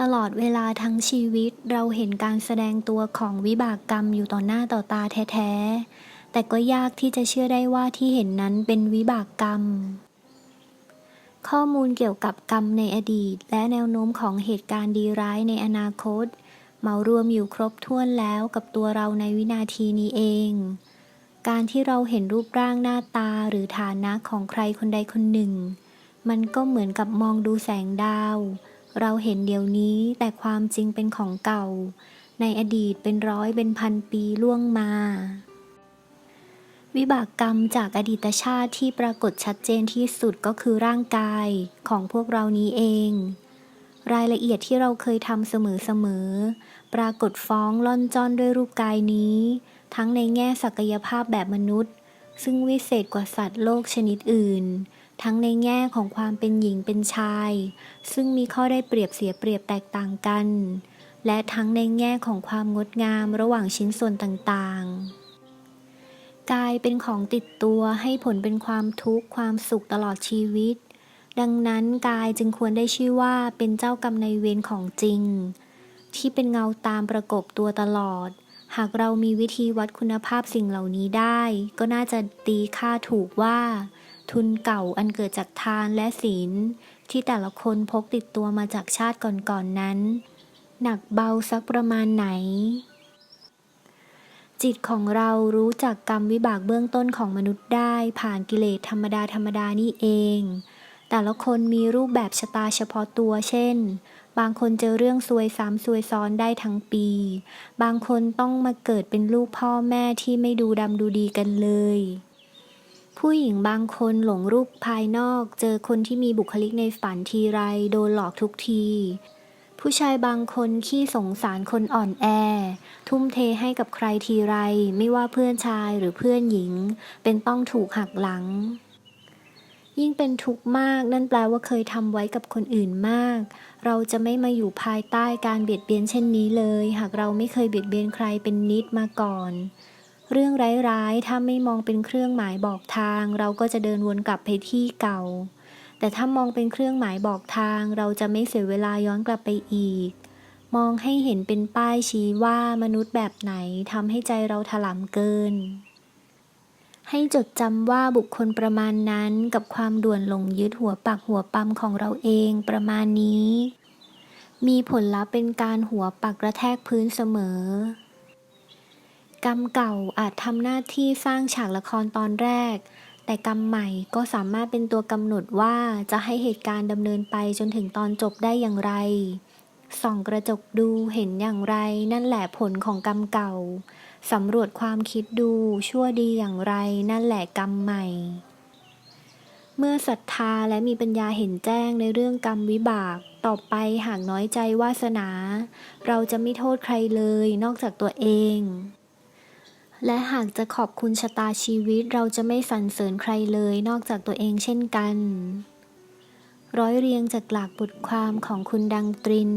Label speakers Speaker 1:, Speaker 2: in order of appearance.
Speaker 1: ตลอดเวลาทั้งชีวิตเราเห็นการแสดงตัวของวิบากกรรมอยู่ต่อหน้าต่อตาแท้ๆ แต่ก็ยากที่จะเชื่อได้ว่าที่เห็นนั้นเป็นวิบากกรรม ข้อมูลเกี่ยวกับกรรมในอดีต และแนวโน้มของเหตุการณ์ดีร้ายในอนาคต เมารวมอยู่ครบถ้วนแล้วกับตัวเราในวินาทีนี้เอง การที่เราเห็นรูปร่างหน้าตาหรือฐานะของใครคนใดคนหนึ่ง มันก็เหมือนกับมองดูแสงดาว เราเห็นเดี๋ยวนี้แต่ความจริงเป็นของเก่า ในอดีตเป็นร้อยเป็นพันปีล่วงมา วิบากกรรมจากอดีตชาติที่ปรากฏชัดเจนที่สุดก็คือร่างกายของพวกเรานี้เอง รายละเอียดที่เราเคยทำเสมอๆปรากฏฟ้องล่อนจ้อนด้วยรูปกายนี้ ทั้งในแง่ศักยภาพแบบมนุษย์ ซึ่งวิเศษกว่าสัตว์โลกชนิดอื่น ทั้งในแง่ของความเป็นหญิงเป็นชาย ซึ่งมีข้อได้เปรียบเสียเปรียบแตกต่างกัน และทั้งในแง่ของความงดงามระหว่างชิ้นส่วนต่างๆ กายเป็นของติดตัวให้ผลเป็นความทุกข์ความสุขตลอดชีวิต ดังนั้นกายจึงควรได้ชื่อว่าเป็นเจ้ากรรมในายเวรของจริง ที่เป็นเงาตามประกบตัวตลอดหากเรามีวิธีวัดคุณภาพสิ่งเหล่านี้ได้ ก็น่าจะตีค่าถูกว่า ทุนเก่าอันเกิดจากทานและศีล ที่แต่ละคนพกติดตัวมาจากชาติก่อนๆนนั้น หนักเบาสักประมาณไหน จิตของเรารู้จักกรรมวิบากเบื้องต้นของมนุษย์ได้ ผ่านกิเลสธรรมดาธรรมดานี่เอง แต่ละคนมีรูปแบบชะตาเฉพาะตัวเช่นบางคนเจอเรื่องซวยซ้ำซวยซ้อนได้ทั้งปี บางคนต้องมาเกิดเป็นลูกพ่อแม่ที่ไม่ดูดำดูดีกันเลย ผู้หญิงบางคนหลงรูปภายนอก เจอคนที่มีบุคลิกในฝันทีไรโดนหลอกทุกที ผู้ชายบางคนขี้สงสารคนอ่อนแอ ทุ่มเทให้กับใครทีไร ไม่ว่าเพื่อนชายหรือเพื่อนหญิง เป็นต้องถูกหักหลัง ยิ่งเป็นทุกข์มากนั่นแปลว่าเคยทำไว้กับคนอื่นมาก เราจะไม่มาอยู่ภายใต้การเบียดเบียนเช่นนี้เลย หากเราไม่เคยเบียดเบียนใครเป็นนิดมาก่อน เรื่องร้ายๆ ถ้าไม่มองเป็นเครื่องหมายบอกทาง เราก็จะเดินวนกลับไปที่เก่า แต่ถ้ามองเป็นเครื่องหมายบอกทาง เราจะไม่เสียเวลาย้อนกลับไปอีก มองให้เห็นเป็นป้ายชี้ว่ามนุษย์แบบไหนทำให้ใจเราถลำเกิน ให้จดจำว่าบุคคลประมาณนั้นกับความด่วนหลงยึดหัวปักหัวปั๊มของเราเองประมาณนี้ มีผลลัพธ์เป็นการหัวปักกระแทกพื้นเสมอ กรรมเก่าอาจทำหน้าที่สร้างฉากละครตอนแรก แต่กรรมใหม่ก็สามารถเป็นตัวกำหนดว่าจะให้เหตุการณ์ดำเนินไปจนถึงตอนจบได้อย่างไร ส่องกระจกดูเห็นอย่างไร นั่นแหละผลของกรรมเก่าสำรวจความคิดดูชั่วดีอย่างไร นั่นแหละกรรมใหม่ เมื่อศรัทธาและมีปัญญาเห็นแจ้งในเรื่องกรรมวิบากต่อไปหากน้อยใจวาสนา เราจะไม่โทษใครเลยนอกจากตัวเอง และหากจะขอบคุณชะตาชีวิตเราจะไม่สรรเสริญใครเลยนอกจากตัวเองเช่นกัน ร้อยเรียงจากหลักบทความของคุณดังตริน